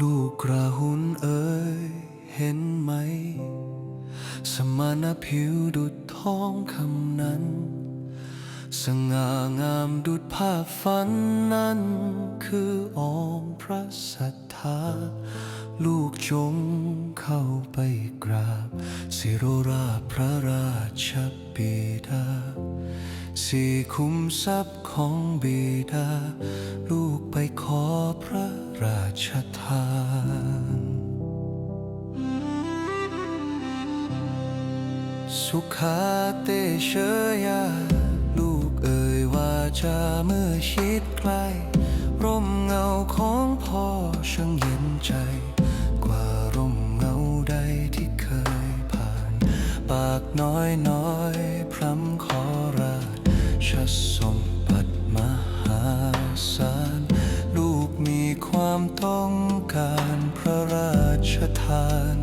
ลูกกระหุนเอ่ยเห็นไหม สมานผิวดุดทองคำนั้น สง่างามดุดภาพฝันนั้น คือองค์พระสัทธา ลูกจงเข้าไปกราบ สิโรราพระราชบิดาสี่คุ้มทรัพย์ของบิดา ลูกไปขอ ชทานสุขาเตเชยา ลูกเอ่ยว่าจะเมื่อชิดใกล้ร่มเงาของพ่อช่างเย็นใจ กว่าร่มเงาใดที่เคยผ่าน ปากน้อยน้อยพรำขอราชสมบัติม ต้องการพระราชทาน